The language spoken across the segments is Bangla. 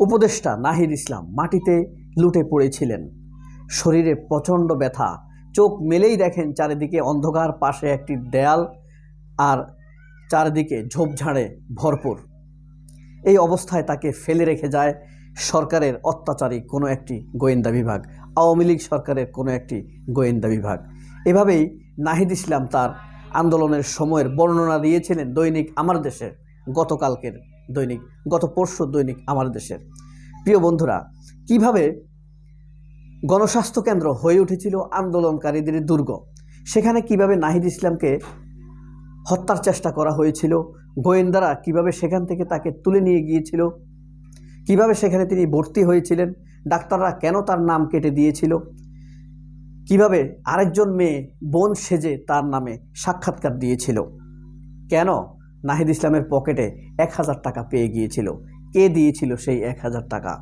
উপদেষ্টা নাহিদ ইসলাম মাটিতে লুটে পড়েছিলেন। শরীরে প্রচণ্ড ব্যথা। চোখ মেলেই দেখেন চারিদিকে অন্ধকার, পাশে একটি দেয়াল আর চারিদিকে ঝোপঝাড়ে ভরপুর। এই অবস্থায় তাকে ফেলে রেখে যায় সরকারের অত্যাচারী কোনো একটি গোয়েন্দা বিভাগ, আওয়ামী লীগ সরকারের কোনো একটি গোয়েন্দা বিভাগ। এভাবেই নাহিদ ইসলাম তার আন্দোলনের সময়ের বর্ণনা দিয়েছিলেন দৈনিক আমার দেশের গতকালকের দৈনিক, গত পরশু দৈনিক আমার দেশের। প্রিয় বন্ধুরা, কীভাবে গণস্বাস্থ্য কেন্দ্র হয়ে উঠেছিল আন্দোলনকারীদের দুর্গ? সেখানে কীভাবে নাহিদ ইসলামকে হত্যার চেষ্টা করা হয়েছিল? গোয়েন্দারা কীভাবে সেখান থেকে তাকে তুলে নিয়ে গিয়েছিল? কীভাবে সেখানে তিনি ভর্তি হয়েছিলেন? ডাক্তাররা কেন তার নাম কেটে দিয়েছিল? কীভাবে আরেকজন মেয়ে বোন সেজে তার নামে সাক্ষাৎকার দিয়েছিল? কেন নাহিদ ইসলামের পকেটে এক হাজার টাকা পেয়ে গিয়েছিল। কে দিয়েছিল সেই এক হাজার টাকা?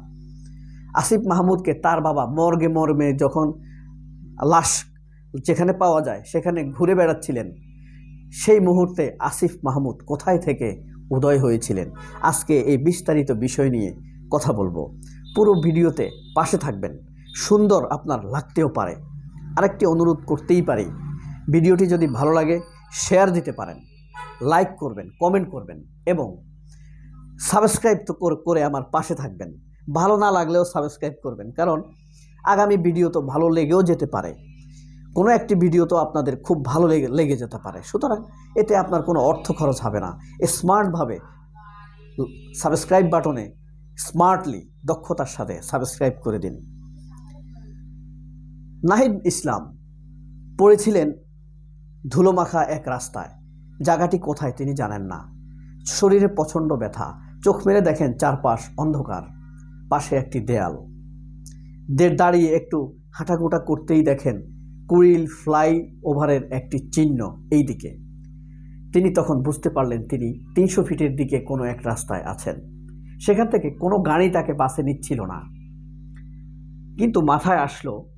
আসিফ মাহমুদকে তার বাবা মর্গে মর্মে যখন লাশ যেখানে পাওয়া যায় সেখানে ঘুরে বেড়াচ্ছিলেন, সেই মুহূর্তে আসিফ মাহমুদ কোথায় থেকে উদয় হয়েছিলেন? আজকে এই বিস্তারিত বিষয় নিয়ে কথা বলব। পুরো ভিডিওতে পাশে থাকবেন। সুন্দর আপনার লাগতেও পারে। আরেকটি অনুরোধ করতেই পারি। ভিডিওটি যদি ভালো লাগে শেয়ার দিতে পারেন। লাইক করবেন কমেন্ট করবেন এবং সাবস্ক্রাইব তো কর- আমার পাশে থাকবেন। ভালো না লাগলেও সাবস্ক্রাইব করবেন, কারণ আগামী ভিডিও তো ভালো লেগেও যেতে পারে। কোনো একটি ভিডিও তো আপনাদের খুব ভালো লেগে লেগে যেতে পারে। সুতরাং এতে আপনার কোনো অর্থ খরচ হবে না। স্মার্টভাবে সাবস্ক্রাইব বাটনে স্মার্টলি দক্ষতার সাথে সাবস্ক্রাইব করে দিন। নাহিদ ইসলাম পড়েছিলেন ধুলোমাখা এক রাস্তায়। জায়গাটি কোথায় তিনি জানেন না। শরীরে প্রচণ্ড ব্যথা, চোখ মেলে দেখেন চারপাশ অন্ধকার, পাশে একটি দেয়াল। দের দাঁড়িয়ে একটু হাঁটাকুটা করতেই দেখেন কুড়িল ফ্লাই ওভারের একটি চিহ্ন এই দিকে তিনি তখন বুঝতে পারলেন তিনি তিনশো ফিটের দিকে কোনো এক রাস্তায় আছেন। সেখান থেকে কোনো গাড়ি তাকে বাসে নিচ্ছিল না। কিন্তু মাথায় আসলো,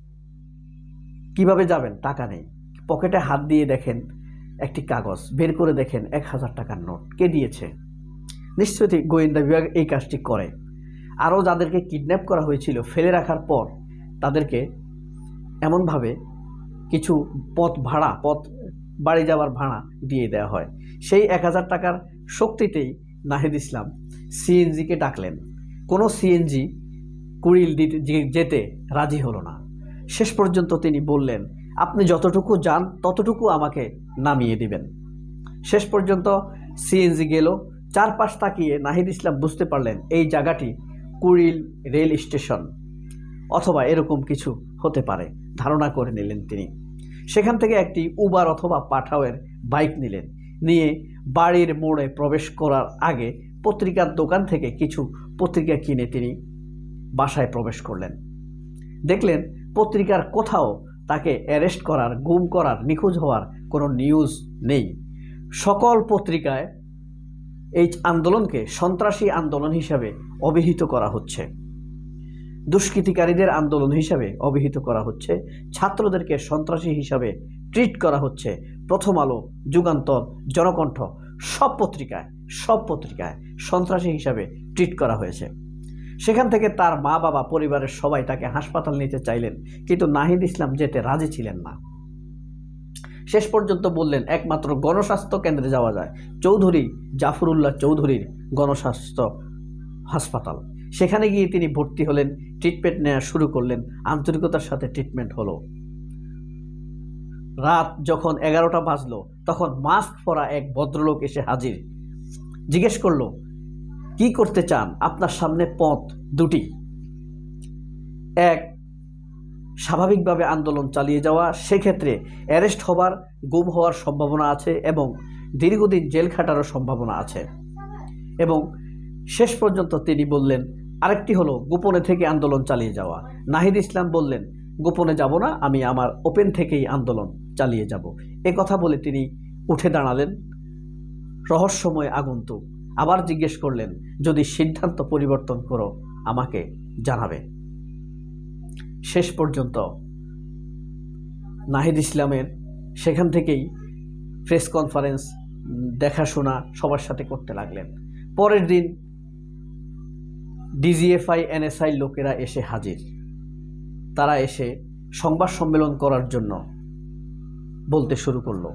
কীভাবে যাবেন? টাকা নেই। পকেটে হাত দিয়ে দেখেন একটি কাগজ। বের করে দেখেন এক হাজার টাকার নোট। কে দিয়েছে? নিশ্চয়ই গোয়েন্দা বিভাগ এই কাজটি করে। আরও যাদেরকে কিডন্যাপ করা হয়েছিল ফেলে রাখার পর তাদেরকে এমনভাবে কিছু পথ ভাড়া, পথ বাড়ি যাওয়ার ভাড়া দিয়ে দেওয়া হয়। সেই এক হাজার টাকার শক্তিতেই নাহিদ ইসলাম সিএনজিকে ডাকলেন। কোনো সিএনজি কুড়িল দিতে- যেতে রাজি হলো না। শেষ পর্যন্ত তিনি বললেন আপনি যতটুকু যান, ততটুকু আমাকে নামিয়ে দিবেন। শেষ পর্যন্ত সিএনজি গেল, চারপাশ তাকিয়ে নাহিদ ইসলাম বুঝতে পারলেন এই জায়গাটি কুড়িল রেল স্টেশন, অথবা এরকম কিছু হতে পারে, ধারণা করে নিলেন তিনি। সেখান থেকে একটি উবার অথবা পাঠাওয়ের বাইক নিলেন, নিয়ে বাড়ির মোড়ে প্রবেশ করার আগে পত্রিকার দোকান থেকে কিছু পত্রিকা কিনে তিনি বাসায় প্রবেশ করলেন। দেখলেন পত্রিকার কোথাও তাকে অ্যারেস্ট করার, গুম করার, নিখোঁজ হওয়ার কোনো নিউজ নেই। সকল পত্রিকায় এই আন্দোলনকে সন্ত্রাসী আন্দোলন হিসাবে অভিহিত করা হচ্ছে। দুষ্কৃতিকারীদের আন্দোলন হিসাবে অভিহিত করা হচ্ছে। ছাত্রদেরকে সন্ত্রাসী হিসাবে ট্রিট করা হচ্ছে। প্রথম আলো, যুগান্তর, জনকণ্ঠ সব পত্রিকায় সব পত্রিকায় সন্ত্রাসী হিসাবে ট্রিট করা হয়েছে। সেখান থেকে তার মা বাবা পরিবারের সবাই তাকে হাসপাতাল নিতে চাইলেন, কিন্তু নাহিদ ইসলাম যেতে রাজি ছিলেন না। শেষ পর্যন্ত বললেন, একমাত্র গণস্বাস্থ্য কেন্দ্রে যাওয়া যায়। চৌধুরী, জাফরুল্লাহ চৌধুরীর গণস্বাস্থ্য হাসপাতাল। সেখানে গিয়ে তিনি ভর্তি হলেন, ট্রিটমেন্ট নেওয়া শুরু করলেন, আন্তরিকতার সাথে ট্রিটমেন্ট হলো। রাত যখন এগারোটা বাজলো, তখন মাস্ক পরা এক ভদ্রলোক এসে হাজির। জিজ্ঞেস করল কি করতে চান? আপনার সামনে পথ দুটি। এক, স্বাভাবিকভাবে আন্দোলন চালিয়ে যাওয়া। সেক্ষেত্রে অ্যারেস্ট হবার, গুম হওয়ার সম্ভাবনা আছে এবং দীর্ঘদিন জেল খাটারও সম্ভাবনা আছে। এবং শেষ পর্যন্ত তিনি বললেন, আরেকটি হলো গোপনে থেকে আন্দোলন চালিয়ে যাওয়া। নাহিদ ইসলাম বললেন, গোপনে যাব না, আমি আমার ওপেন থেকেই আন্দোলন চালিয়ে যাব। এ কথা বলে তিনি উঠে দাঁড়ালেন। রহস্যময় আগন্তুক। আবার জিজ্ঞেস করলেন, যদি সিদ্ধান্ত পরিবর্তন করো, আমাকে জানাবে। শেষ পর্যন্ত নাহিদ ইসলামের সেখান থেকেই প্রেস কনফারেন্স, দেখাশোনা সবার সাথে করতে লাগলেন। পরের দিন ডিজিএফআই, এনএসআই লোকেরা এসে হাজির। তারা এসে সংবাদ সম্মেলন করার জন্য বলতে শুরু করল।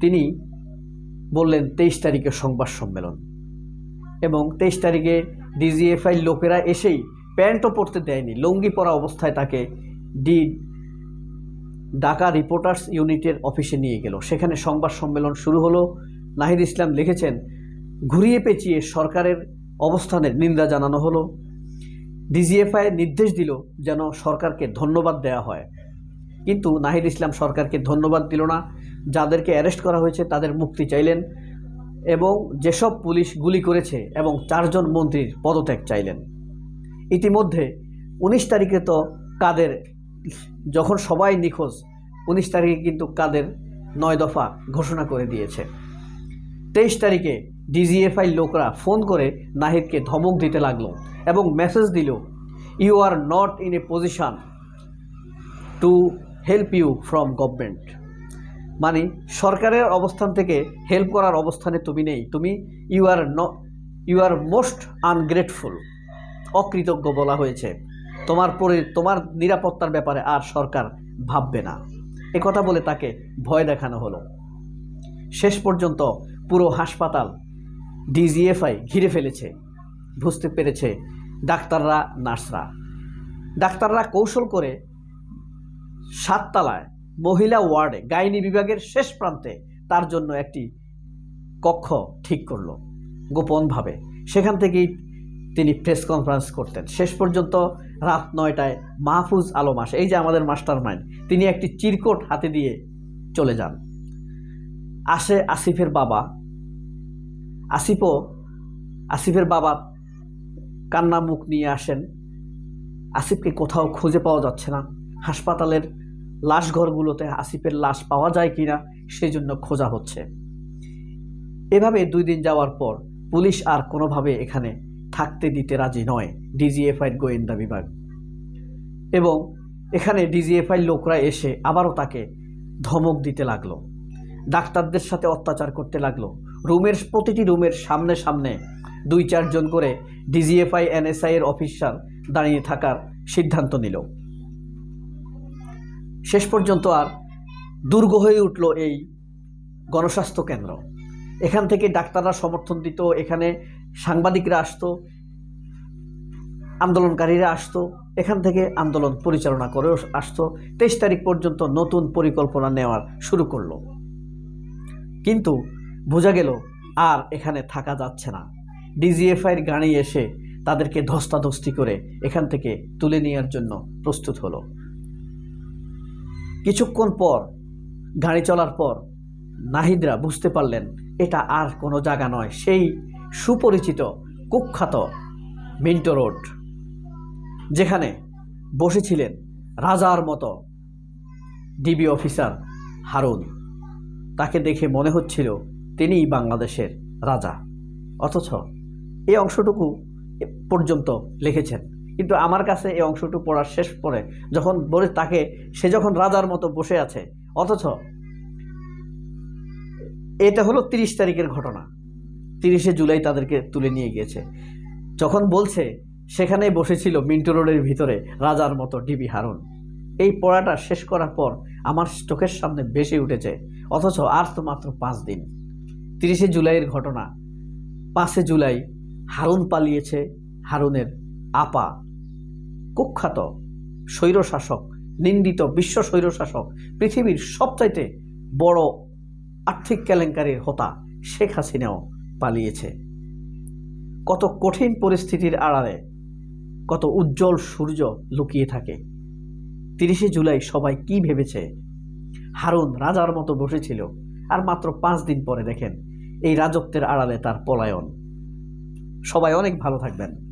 তিনি বললেন, তেইশ তারিখে সংবাদ সম্মেলন। এবং তেইশ তারিখে ডিজিএফআই লোকেরা এসেই প্যান্টও পরতে দেয়নি, লুঙ্গি পরা অবস্থায় তাকে ডি ঢাকা রিপোর্টার্স ইউনিটের অফিসে নিয়ে গেল। সেখানে সংবাদ সম্মেলন শুরু হলো। নাহিদ ইসলাম লিখেছেন, ঘুরিয়ে পেঁচিয়ে সরকারের অবস্থানের নিন্দা জানানো হলো। ডিজিএফআই নির্দেশ দিল যেন সরকারকে ধন্যবাদ দেওয়া হয়। কিন্তু নাহিদ ইসলাম সরকারকে ধন্যবাদ দিল না। যাদেরকে অ্যারেস্ট করা হয়েছে তাদের মুক্তি চাইলেন এবং যেসব পুলিশ গুলি করেছে এবং চারজন মন্ত্রীর পদত্যাগ চাইলেন। ইতিমধ্যে উনিশ তারিখে তো কাদের, যখন সবাই নিখোঁজ, উনিশ তারিখে কিন্তু কাদের নয় দফা ঘোষণা করে দিয়েছে। তেইশ তারিখে ডিজিএফআই লোকরা ফোন করে নাহিদকে ধমক দিতে লাগল এবং মেসেজ দিল you are not in a position to help you from government মানে সরকারের অবস্থান থেকে হেল্প করার অবস্থানে তুমি নেই। তুমি ইউ আর ন ইউ আর মোস্ট আনগ্রেটফুল অকৃতজ্ঞ বলা হয়েছে। তোমার পরে, তোমার নিরাপত্তার ব্যাপারে আর সরকার ভাববে না। কথা বলে তাকে ভয় দেখানো হলো। শেষ পর্যন্ত পুরো হাসপাতাল ডিজিএফআই ঘিরে ফেলেছে। বুঝতে পেরেছে ডাক্তাররা, নার্সরা। ডাক্তাররা কৌশল করে সাততলায় মহিলা ওয়ার্ডে, গাইনি বিভাগের শেষ প্রান্তে তার জন্য একটি কক্ষ ঠিক করল, গোপনভাবে। সেখান থেকেই তিনি প্রেস কনফারেন্স করতেন। শেষ পর্যন্ত রাত নয়টায় মাহফুজ আলম আসে। এই যে আমাদের মাস্টার মাইন্ড তিনি একটি চিরকোট হাতে দিয়ে চলে যান। আসে আসিফের বাবা। আসিফও, আসিফের বাবা কান্না মুখ নিয়ে আসেন। আসিফকে কোথাও খুঁজে পাওয়া যাচ্ছে না। হাসপাতালের লাশ ঘরগুলোতে আসিফের লাশ পাওয়া যায় কিনা সেই জন্য খোঁজা হচ্ছে। এভাবে দুই দিন যাওয়ার পর পুলিশ আর কোনোভাবে এখানে থাকতে দিতে রাজি নয় ডিজিএফআইয়ের গোয়েন্দা বিভাগ। এবং এখানে ডিজিএফআই লোকরা এসে আবারও তাকে ধমক দিতে লাগল। ডাক্তারদের সাথে অত্যাচার করতে লাগল। রুমের প্রতিটি রুমের সামনে সামনে দুই চারজন করে ডিজিএফআই এনএসআই এর অফিসার দাঁড়িয়ে থাকার সিদ্ধান্ত নিল। শেষ পর্যন্ত আর দুর্গ হয়ে উঠল এই গণস্বাস্থ্য কেন্দ্র। এখান থেকে ডাক্তাররা সমর্থন দিত, এখানে সাংবাদিকরা আসতো, আন্দোলনকারীরা আসতো, এখান থেকে আন্দোলন পরিচালনা করেও আসতো। তেইশ তারিখ পর্যন্ত নতুন পরিকল্পনা নেওয়ার শুরু করল। কিন্তু বোঝা গেল আর এখানে থাকা যাচ্ছে না। ডিজিএফআইয়ের গাড়ি এসে তাদেরকে ধস্তাধস্তি করে এখান থেকে তুলে নেওয়ার জন্য প্রস্তুত হলো। কিছুক্ষণ পর, গাড়ি চলার পর, নাহিদরা বুঝতে পারলেন, এটা আর কোনো জায়গা নয়। সেই সুপরিচিত, কুখ্যাত মিন্টো রোড, যেখানে বসেছিলেন রাজার মতো ডিবি অফিসার হারুন। তাকে দেখে মনে হচ্ছিল তিনিই বাংলাদেশের রাজা। অথচ এই অংশটুকু পর্যন্ত লিখেছেন। কিন্তু আমার কাছে এই অংশটুকু পড়ার শেষ পরে যখন বলে তাকে, সে যখন রাজার মতো বসে আছে, অথচ এটা হলো তিরিশ তারিখের ঘটনা। তিরিশে জুলাই তাদেরকে তুলে নিয়ে গিয়েছে। যখন বলছে, সেখানে বসেছিল মিন্টো রোডের ভিতরে রাজার মতো ডিবি হারুন। এই পড়াটা শেষ করার পর আমার চোখের সামনে বেশি উঠেছে, অথচ আর তো মাত্র পাঁচ দিন। তিরিশে জুলাইয়ের ঘটনা, পাঁচে জুলাই হারুন পালিয়েছে হারুনের আপা, কুখ্যাত স্বৈরশাসক, নিন্দিত বিশ্ব স্বৈরশাসক, পৃথিবীর সবচাইতে বড় আর্থিক কেলেঙ্কারির হতা শেখ হাসিনাও পালিয়েছে। কত কঠিন পরিস্থিতির আড়ালে, কত উজ্জ্বল সূর্য লুকিয়ে থাকে। তিরিশে জুলাই সবাই কি ভেবেছে? হারুন রাজার মতো বসেছিল। আর মাত্র পাঁচ দিন পরে দেখেন, এই রাজত্বের আড়ালে তার পলায়ন। সবাই অনেক ভালো থাকবেন।